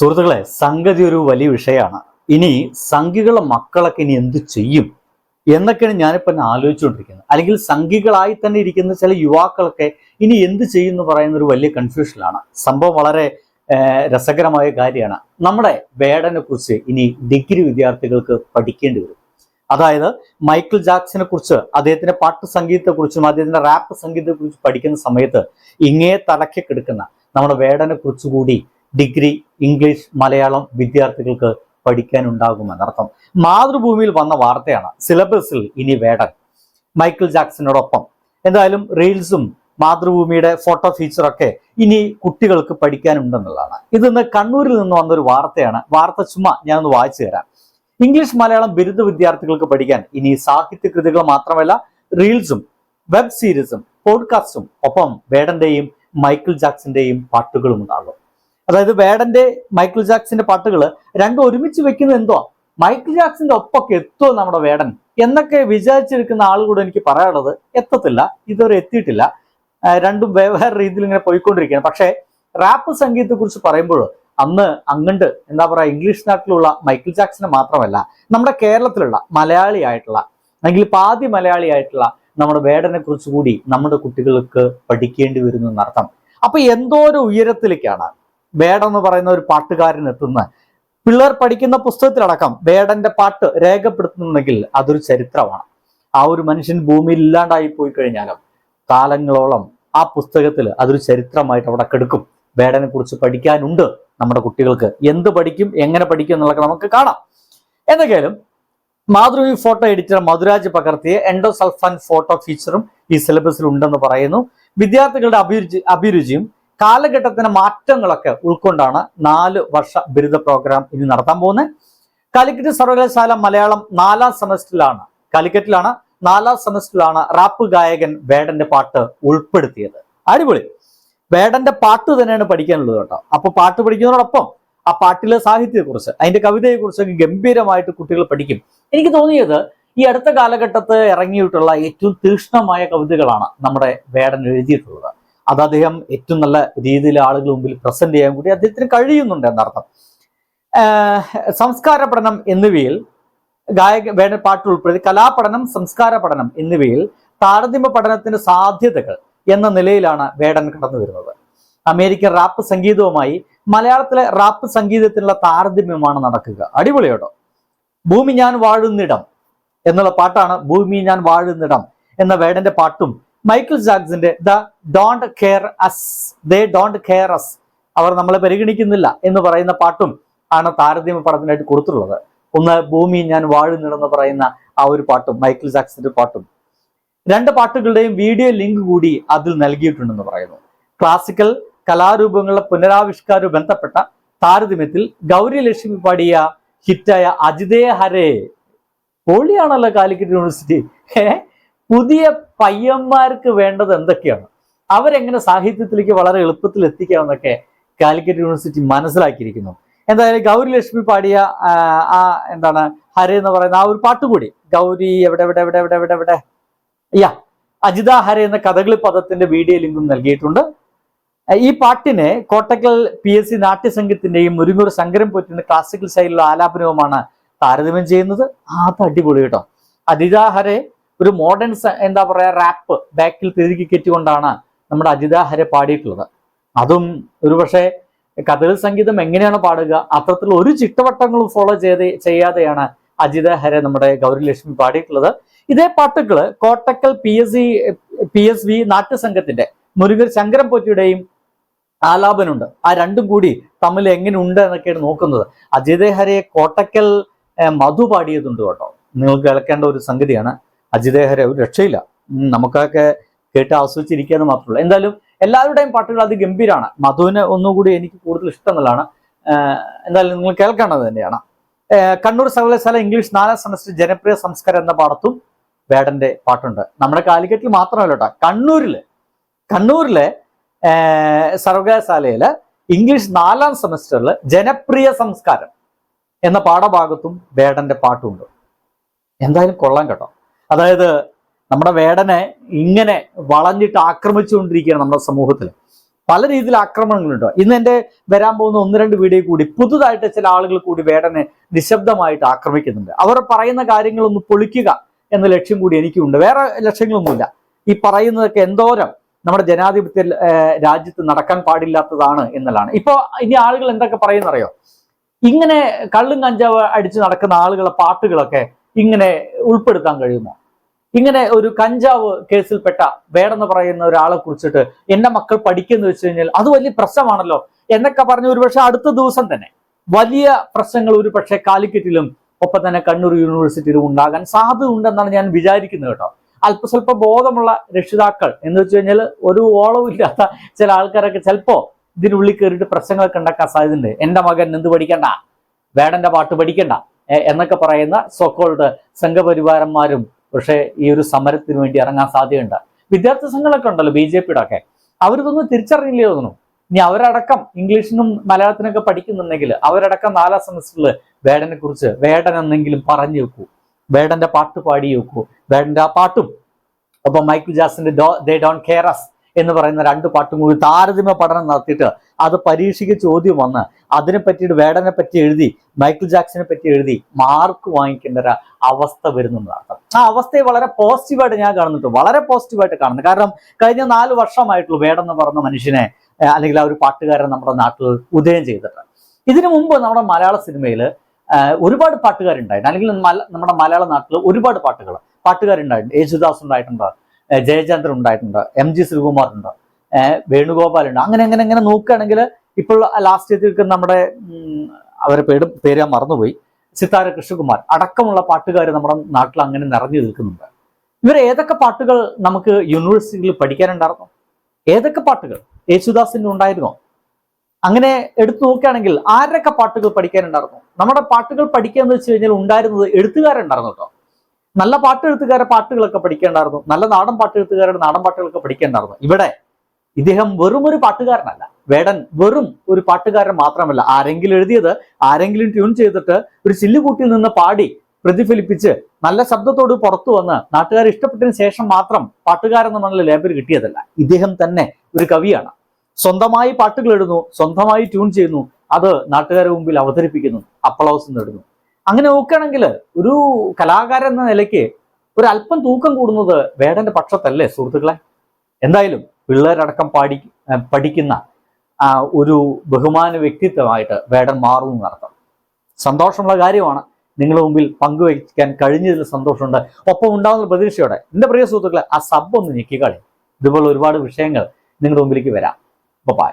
സുഹൃത്തുക്കളെ സംഗതി ഒരു വലിയ വിഷയമാണ്. ഇനി സംഘികളെ മക്കളൊക്കെ ഇനി എന്ത് ചെയ്യും എന്നൊക്കെയാണ് ഇങ്ങനെ ആലോചിച്ചുകൊണ്ടിരിക്കുന്നത്. അല്ലെങ്കിൽ സംഘികളായി തന്നെ ഇരിക്കുന്ന ചില യുവാക്കളൊക്കെ ഇനി എന്ത് ചെയ്യും എന്ന് പറയുന്ന ഒരു വലിയ കൺഫ്യൂഷനിലാണ് സംഭവം വളരെ രസകരമായ കാര്യമാണ്. നമ്മുടെ വേടനെ കുറിച്ച് ഇനി ഡിഗ്രി വിദ്യാർത്ഥികൾക്ക് പഠിക്കേണ്ടി വരും. അതായത് മൈക്കിൾ ജാക്സിനെ കുറിച്ച് അദ്ദേഹത്തിന്റെ പാട്ട് സംഗീതത്തെക്കുറിച്ചും അദ്ദേഹത്തിന്റെ റാപ്പ് സംഗീതത്തെ കുറിച്ച് പഠിക്കുന്ന സമയത്ത് ഇങ്ങേ തലക്കി കിടക്കുന്ന നമ്മുടെ വേടനെ കുറിച്ചുകൂടി ഡിഗ്രി ഇംഗ്ലീഷ് മലയാളം വിദ്യാർത്ഥികൾക്ക് പഠിക്കാനുണ്ടാകുമെന്നർത്ഥം. മാതൃഭൂമിയിൽ വന്ന വാർത്തയാണ് സിലബസിൽ ഇനി വേടൻ. മൈക്കിൾ ജാക്സനോടൊപ്പം. എന്തായാലും റീൽസും മാതൃഭൂമിയുടെ ഫോട്ടോ ഫീച്ചറൊക്കെ ഇനി കുട്ടികൾക്ക് പഠിക്കാനുണ്ടെന്നുള്ളതാണ്. ഇതിന്ന് കണ്ണൂരിൽ നിന്ന് വന്നൊരു വാർത്തയാണ്. വാർത്ത ചുമ്മാ ഞാനൊന്ന് വായിച്ചു തരാം. ഇംഗ്ലീഷ് മലയാളം ബിരുദ വിദ്യാർത്ഥികൾക്ക് പഠിക്കാൻ ഇനി സാഹിത്യ കൃതികൾ മാത്രമല്ല റീൽസും വെബ് സീരീസും പോഡ്കാസ്റ്റും ഒപ്പം വേടന്റെയും മൈക്കിൾ ജാക്സന്റെയും പാട്ടുകളും ഉണ്ടാകും. അതായത് വേടന്റെ മൈക്കിൾ ജാക്സിന്റെ പാട്ടുകൾ രണ്ടും ഒരുമിച്ച് വെക്കുന്നത് എന്തോ മൈക്കിൾ ജാക്സിന്റെ ഒപ്പൊക്കെ എത്തുമോ നമ്മുടെ വേടൻ? എന്നൊക്കെ വിചാരിച്ചിരിക്കുന്ന ആളുകൂടെ എനിക്ക് പറയാനുള്ളത് എത്തത്തില്ല ഇതുവരെ എത്തിയിട്ടില്ല. രണ്ടും വേറെ രീതിയിൽ ഇങ്ങനെ പോയിക്കൊണ്ടിരിക്കുകയാണ്. പക്ഷേ റാപ്പ് സംഗീതത്തെ കുറിച്ച് പറയുമ്പോൾ അന്ന് അങ്ങണ്ട് എന്താ പറയുക ഇംഗ്ലീഷ് നാട്ടിലുള്ള മൈക്കിൾ ജാക്സിനെ മാത്രമല്ല നമ്മുടെ കേരളത്തിലുള്ള മലയാളി ആയിട്ടുള്ള അല്ലെങ്കിൽ പാതി മലയാളി ആയിട്ടുള്ള നമ്മുടെ വേടനെ കുറിച്ച് കൂടി നമ്മുടെ കുട്ടികൾക്ക് പഠിക്കേണ്ടി വരുന്നു എന്നർത്ഥം അപ്പൊ എന്തോരം ഉയരത്തിലേക്കാണ് വേടൻ എന്ന് പറയുന്ന ഒരു പാട്ടുകാരൻ എത്തുന്ന. പിള്ളേർ പഠിക്കുന്ന പുസ്തകത്തിലടക്കം വേടന്റെ പാട്ട് രേഖപ്പെടുത്തുന്നുണ്ടെങ്കിൽ അതൊരു ചരിത്രമാണ്. ആ ഒരു മനുഷ്യൻ ഭൂമിയിൽ ഇല്ലാണ്ടായി പോയി കഴിഞ്ഞാലും കാലങ്ങളോളം ആ പുസ്തകത്തിൽ അതൊരു ചരിത്രമായിട്ട് അവിടെ കെടുക്കും. വേടനെ കുറിച്ച് പഠിക്കാനുണ്ട് നമ്മുടെ കുട്ടികൾക്ക്. എന്ത് പഠിക്കും എങ്ങനെ പഠിക്കും എന്നുള്ളതൊക്കെ നമുക്ക് കാണാം. എന്തെങ്കിലും മാതൃഭൂമി ഫോട്ടോ എഡിറ്റർ മധുരാജ് പകർത്തിയ എൻഡോസൾഫാൻ ഫോട്ടോ ഫീച്ചറും ഈ സിലബസിൽ ഉണ്ടെന്ന് പറയുന്നു. വിദ്യാർത്ഥികളുടെ അഭിരുചി അഭിരുചിയും കാലഘട്ടത്തിന്റെ മാറ്റങ്ങളൊക്കെ ഉൾക്കൊണ്ടാണ് നാല് വർഷ ബിരുദ പ്രോഗ്രാം ഇനി നടത്താൻ പോകുന്നത്. കാലിക്കറ്റ് സർവകലാശാല മലയാളം നാലാം സെമസ്റ്ററിലാണ് കാലിക്കറ്റിലാണ് നാലാം സെമസ്റ്ററിലാണ് റാപ്പ് ഗായകൻ വേടന്റെ പാട്ട് ഉൾപ്പെടുത്തിയത്. അടിപൊളി. വേടന്റെ പാട്ട് തന്നെയാണ് പഠിക്കാനുള്ളത് കേട്ടോ. അപ്പൊ പാട്ട് പഠിക്കുന്നതോടൊപ്പം ആ പാട്ടിലെ സാഹിത്യത്തെക്കുറിച്ച് അതിന്റെ കവിതയെക്കുറിച്ചൊക്കെ ഗംഭീരമായിട്ട് കുട്ടികൾ പഠിക്കും. എനിക്ക് തോന്നിയത് ഈ അടുത്ത കാലഘട്ടത്ത് ഇറങ്ങിയിട്ടുള്ള ഏറ്റവും തീക്ഷ്ണമായ കവിതകളാണ് നമ്മുടെ വേടൻ എഴുതിയിട്ടുള്ളത്. അത് അദ്ദേഹം ഏറ്റവും നല്ല രീതിയിൽ ആളുകൾ മുമ്പിൽ പ്രസന്റ് ചെയ്യാൻ കൂടി അദ്ദേഹത്തിന് കഴിയുന്നുണ്ട് എന്നർത്ഥം. സംസ്കാര പഠനം എന്നിവയിൽ ഗായക വേണ്ട പാട്ട് ഉൾപ്പെടുത്തി കലാപഠനം സംസ്കാര പഠനം എന്നിവയിൽ താരതമ്യ പഠനത്തിന്റെ സാധ്യതകൾ എന്ന നിലയിലാണ് വേടൻ കടന്നു വരുന്നത്. അമേരിക്കൻ റാപ്പ് സംഗീതവുമായി മലയാളത്തിലെ റാപ്പ് സംഗീതത്തിനുള്ള താരതമ്യമാണ് നടക്കുക. അടിപൊളിയോട്ടോ. ഭൂമി ഞാൻ വാഴുന്നിടം എന്നുള്ള പാട്ടാണ് ഭൂമി ഞാൻ വാഴുന്നിടം എന്ന വേടന്റെ പാട്ടും Michael ജാക്സിന്റെ the don't care us they don't care us. അവർ നമ്മളെ പരിഗണിക്കുന്നില്ല എന്ന് പറയുന്ന പാട്ടും ആണ് താരതമ്യ പടത്തിനായിട്ട് കൊടുത്തിട്ടുള്ളത്. ഒന്ന് ഭൂമി ഞാൻ വാഴുന്നിടന്ന് പറയുന്ന ആ ഒരു പാട്ടും മൈക്കിൾ ജാക്സിന്റെ പാട്ടും. രണ്ട് പാട്ടുകളുടെയും വീഡിയോ ലിങ്ക് കൂടി അതിൽ നൽകിയിട്ടുണ്ടെന്ന് പറയുന്നു. ക്ലാസിക്കൽ കലാരൂപങ്ങളുടെ പുനരാവിഷ്കാരവും ബന്ധപ്പെട്ട താരതമ്യത്തിൽ ഗൗരി ലക്ഷ്മി പാടിയ ഹിറ്റായ അജിതേ ഹരേ. പൊളിയാണല്ലോ കാലിക്കറ്റ് യൂണിവേഴ്സിറ്റി. ഏ? പുതിയ പയ്യന്മാർക്ക് വേണ്ടത് എന്തൊക്കെയാണ്? അവരെങ്ങനെ സാഹിത്യത്തിലേക്ക് വളരെ എളുപ്പത്തിൽ എത്തിക്കാമെന്നൊക്കെ കാലിക്കറ്റ് യൂണിവേഴ്സിറ്റി മനസ്സിലാക്കിയിരിക്കുന്നു. എന്തായാലും ഗൗരി ലക്ഷ്മി പാടിയ ആ, എന്താണ് ഹരേ എന്ന് പറയുന്ന ആ ഒരു പാട്ട് കൂടി ഗൗരി എവിടെ എവിടെ എവിടെ എവിടെ എവിടെ എവിടെ? യാ അജിത ഹരേ എന്ന കഥകളി പദത്തിന്റെ വീഡിയോ ലിങ്കും നൽകിയിട്ടുണ്ട്. ഈ പാട്ടിനെ കോട്ടക്കൽ പി എസ് സി നാട്യസംഘത്തിന്റെയും മുരുങ്ങൂർ ശങ്കരം പോറ്റിന്റെ ക്ലാസിക്കൽ ശൈലിയിലുള്ള ആലാപനവുമാണ് താരതമ്യം ചെയ്യുന്നത്. അത് അടിപൊളി കേട്ടോ. അജിത ഹരെ ഒരു മോഡേൺ എന്താ പറയുക റാപ്പ് ബാക്കിൽ തിരികെ കെറ്റിക്കൊണ്ടാണ് നമ്മുടെ അജിതാഹരെ പാടിയിട്ടുള്ളത്. അതും ഒരുപക്ഷെ കഥകൾ സംഗീതം എങ്ങനെയാണ് പാടുക അത്തരത്തിൽ ഒരു ചിട്ടവട്ടങ്ങളും ഫോളോ ചെയ്ത് ചെയ്യാതെയാണ് അജിത ഹരെ നമ്മുടെ ഗൗരി ലക്ഷ്മി പാടിയിട്ടുള്ളത്. ഇതേ പാട്ടുകൾ Kottakkal P S C P S V നാട്യസംഘത്തിന്റെ Murugan ശങ്കരം പോറ്റിയുടെയും ആലാപനുണ്ട് ആ രണ്ടും കൂടി തമ്മിൽ എങ്ങനെ ഉണ്ട് എന്നൊക്കെയാണ് നോക്കുന്നത്. അജിത ഹരെ കോട്ടക്കൽ മധു പാടിയതുണ്ട് കേട്ടോ. നിങ്ങൾ കേൾക്കേണ്ട ഒരു സംഗതിയാണ്. അജിത ഹര ഒരു രക്ഷയില്ല. നമുക്കൊക്കെ കേട്ട് ആസ്വദിച്ചിരിക്കാന്ന് മാത്രമല്ല. എന്തായാലും എല്ലാവരുടെയും പാട്ടുകൾ അത് ഗംഭീരമാണ് മധുവിന് ഒന്നുകൂടി എനിക്ക് കൂടുതൽ ഇഷ്ടം എന്നുള്ളതാണ് എന്തായാലും നിങ്ങൾ കേൾക്കേണ്ടത് തന്നെയാണ്. കണ്ണൂർ സർവകലാശാല ഇംഗ്ലീഷ് നാലാം സെമസ്റ്റർ ജനപ്രിയ സംസ്കാരം എന്ന പാടത്തും വേടന്റെ പാട്ടുണ്ട്. നമ്മുടെ കാലിക്കറ്റിൽ മാത്രമല്ല കേട്ടോ കണ്ണൂരിൽ കണ്ണൂരിലെ സർവകലാശാലയിൽ ഇംഗ്ലീഷ് നാലാം സെമസ്റ്ററിൽ ജനപ്രിയ സംസ്കാരം എന്ന പാഠഭാഗത്തും വേടന്റെ പാട്ടുണ്ട്. എന്തായാലും കൊള്ളാം കേട്ടോ. അതായത് നമ്മുടെ വേടനെ ഇങ്ങനെ വളഞ്ഞിട്ട് ആക്രമിച്ചുകൊണ്ടിരിക്കുകയാണ് നമ്മുടെ സമൂഹത്തിൽ. പല രീതിയിൽ ആക്രമണങ്ങളുണ്ട്. ഇന്ന് എന്റെ വരാൻ പോകുന്ന ഒന്ന് രണ്ട് വീഡിയോ കൂടി പുതുതായിട്ട് ചില ആളുകൾ കൂടി വേടനെ നിശബ്ദമായിട്ട് ആക്രമിക്കുന്നുണ്ട്. അവർ പറയുന്ന കാര്യങ്ങളൊന്ന് പൊളിക്കുക എന്ന ലക്ഷ്യം കൂടി എനിക്കുണ്ട്. വേറെ ലക്ഷ്യങ്ങളൊന്നുമില്ല. ഈ പറയുന്നതൊക്കെ എന്തോരം നമ്മുടെ ജനാധിപത്യ രാജ്യത്ത് നടക്കാൻ പാടില്ലാത്തതാണ് എന്നുള്ളതാണ്. ഇപ്പോൾ ഇനി ആളുകൾ എന്തൊക്കെ പറയുന്നറിയോ? ഇങ്ങനെ കള്ളും കഞ്ചാവ് അടിച്ച് നടക്കുന്ന ആളുകളെ പാട്ടുകളൊക്കെ ഇങ്ങനെ ഉൾപ്പെടുത്താൻ കഴിയുമോ? ഇങ്ങനെ ഒരു കഞ്ചാവ് കേസിൽപ്പെട്ട വേടെന്ന് പറയുന്ന ഒരാളെ കുറിച്ചിട്ട് എന്റെ മക്കൾ പഠിക്കുന്നു വെച്ച് കഴിഞ്ഞാൽ അത് വലിയ പ്രശ്നമാണല്ലോ എന്നൊക്കെ പറഞ്ഞ ഒരുപക്ഷെ അടുത്ത ദിവസം തന്നെ വലിയ പ്രശ്നങ്ങൾ ഒരു പക്ഷെ കാലിക്കറ്റിലും ഒപ്പം തന്നെ കണ്ണൂർ യൂണിവേഴ്സിറ്റിയിലും ഉണ്ടാകാൻ സാധ്യത ഉണ്ടെന്നാണ് ഞാൻ വിചാരിക്കുന്നത് കേട്ടോ. അല്പസ്വല്പ ബോധമുള്ള രക്ഷിതാക്കൾ എന്ന് വെച്ച് കഴിഞ്ഞാൽ ഒരു ഓളവുമില്ലാത്ത ചില ആൾക്കാരൊക്കെ ചിലപ്പോ ഇതിനുള്ളിൽ കയറിയിട്ട് പ്രശ്നങ്ങളൊക്കെ ഉണ്ടാക്കാൻ സാധ്യതയുണ്ട്. എന്റെ മകൻ എന്ത് പഠിക്കണ്ട? വേടന്റെ പാട്ട് പഠിക്കണ്ട. എന്നൊക്കെ പറയുന്ന സോക്കോൾഡ് സംഘപരിവാരന്മാരും പക്ഷേ ഈ ഒരു സമരത്തിന് വേണ്ടി ഇറങ്ങാൻ സാധ്യതയുണ്ട്. വിദ്യാർത്ഥി സംഘങ്ങളൊക്കെ ഉണ്ടല്ലോ ബി ജെ പിയുടെ ഒക്കെ അവരിതൊന്നും തിരിച്ചറിയില്ലേ തോന്നുന്നു. ഇനി അവരടക്കം ഇംഗ്ലീഷിനും മലയാളത്തിനൊക്കെ പഠിക്കുന്നുണ്ടെങ്കിൽ അവരടക്കം നാലാം സെമസ്റ്ററിൽ വേടനെ കുറിച്ച് വേടൻ എന്നെങ്കിലും പറഞ്ഞു വെക്കൂ. വേടന്റെ പാട്ട് പാടി വെക്കൂ. വേടന്റെ ആ പാട്ടും. ഒപ്പം മൈക്കിൾ ജാസിന്റെ ദേ ഡോൺ അസ്. എന്ന് പറയുന്ന രണ്ട് പാട്ടും കൂടി താരതമ്യ പഠനം നടത്തിയിട്ട് അത് പരീക്ഷയ്ക്ക് ചോദ്യം വന്ന് അതിനെ പറ്റിയിട്ട് വേടനെ പറ്റി എഴുതി മൈക്കിൾ ജാക്സനെ പറ്റി എഴുതി മാർക്ക് വാങ്ങിക്കേണ്ട ഒരു അവസ്ഥ വരുന്നുള്ളതാണ് ആ അവസ്ഥയെ വളരെ പോസിറ്റീവായിട്ട് ഞാൻ കാണുന്നുണ്ട്. വളരെ പോസിറ്റീവായിട്ട് കാണുന്നു കാരണം കഴിഞ്ഞ നാല് വർഷമായിട്ടുള്ളൂ വേടെന്ന് പറഞ്ഞ മനുഷ്യനെ അല്ലെങ്കിൽ ആ ഒരു പാട്ടുകാരൻ നമ്മുടെ നാട്ടിൽ ഉദയം ചെയ്തിട്ട്. ഇതിനു മുമ്പ് നമ്മുടെ മലയാള സിനിമയിൽ ഒരുപാട് പാട്ടുകാരുണ്ടായിരുന്നു. അല്ലെങ്കിൽ നമ്മുടെ മലയാള നാട്ടിൽ ഒരുപാട് പാട്ടുകൾ പാട്ടുകാരുണ്ടായിട്ടുണ്ട് യേശുദാസ് ഉണ്ടായിട്ടുണ്ട് ജയചന്ദ്രൻ ഉണ്ടായിട്ടുണ്ട്. എം ജി ശ്രീകുമാർ ഉണ്ട്. വേണുഗോപാൽ ഉണ്ട്. അങ്ങനെ അങ്ങനെ അങ്ങനെ നോക്കുകയാണെങ്കിൽ ഇപ്പോൾ ലാസ്റ്റ് എത്തിയിരിക്കുന്ന നമ്മുടെ അവരെ പേര് പേര് മറന്നുപോയി. സിത്താര കൃഷ്ണകുമാർ അടക്കമുള്ള പാട്ടുകാർ നമ്മുടെ നാട്ടിൽ അങ്ങനെ നിറഞ്ഞു നിൽക്കുന്നുണ്ട്. ഇവർ ഏതൊക്കെ പാട്ടുകൾ നമുക്ക് യൂണിവേഴ്സിറ്റിയിൽ പഠിക്കാനുണ്ടായിരുന്നു? ഏതൊക്കെ പാട്ടുകൾ? യേശുദാസിന്റെ ഉണ്ടായിരുന്നോ? അങ്ങനെ എടുത്തു നോക്കുകയാണെങ്കിൽ ആരൊക്കെ പാട്ടുകൾ പഠിക്കാനുണ്ടായിരുന്നു? നമ്മുടെ പാട്ടുകൾ പഠിക്കുക എന്ന് വെച്ച് കഴിഞ്ഞാൽ ഉണ്ടായിരുന്നത് എഴുത്തുകാരുണ്ടായിരുന്നു കേട്ടോ. നല്ല പാട്ട് എഴുത്തുകാരെ പാട്ടുകളൊക്കെ പഠിക്കേണ്ടായിരുന്നു. നല്ല നാടൻ പാട്ട് എഴുത്തുകാരുടെ നാടൻ പാട്ടുകളൊക്കെ പഠിക്കേണ്ടായിരുന്നു. ഇവിടെ ഇദ്ദേഹം വെറും ഒരു പാട്ടുകാരനല്ല. വേടൻ വെറും ഒരു പാട്ടുകാരൻ മാത്രമല്ല. ആരെങ്കിലും എഴുതിയത് ആരെങ്കിലും ട്യൂൺ ചെയ്തിട്ട് ഒരു ചില്ലുകൂട്ടിൽ നിന്ന് പാടി പ്രതിഫലിപ്പിച്ച് നല്ല ശബ്ദത്തോട് പുറത്തു വന്ന് നാട്ടുകാർ ഇഷ്ടപ്പെട്ടതിന് ശേഷം മാത്രം പാട്ടുകാരൻ എന്നുള്ള ലേബൽ കിട്ടിയതല്ല. ഇദ്ദേഹം തന്നെ ഒരു കവിയാണ്. സ്വന്തമായി പാട്ടുകൾ എഴുതുന്നു സ്വന്തമായി ട്യൂൺ ചെയ്യുന്നു. അത് നാട്ടുകാരുടെ മുമ്പിൽ അവതരിപ്പിക്കുന്നു അപ്ലൗസ് നേടുന്നു. അങ്ങനെ നോക്കുകയാണെങ്കിൽ ഒരു കലാകാരൻ എന്ന നിലയ്ക്ക് ഒരു അല്പം തൂക്കം കൂടുന്നത് വേടന്റെ പക്ഷത്തല്ലേ സുഹൃത്തുക്കളെ? എന്തായാലും പിള്ളേരടക്കം പാടി പഠിക്കുന്ന ഒരു ബഹുമാന വ്യക്തിത്വമായിട്ട് വേടൻ മാറും എന്നർത്ഥം. സന്തോഷമുള്ള കാര്യമാണ്. നിങ്ങളുടെ മുമ്പിൽ പങ്കുവയ്ക്കാൻ കഴിഞ്ഞതിൽ സന്തോഷമുണ്ട്. ഒപ്പം ഉണ്ടാകുന്ന പ്രതീക്ഷയോടെ. എന്റെ പ്രിയ സുഹൃത്തുക്കളെ ആ സബ് ഒന്ന് ഞെക്കിക്കളി. ഇതുപോലെ ഒരുപാട് വിഷയങ്ങൾ നിങ്ങളുടെ മുമ്പിലേക്ക് വരാം. ബൈ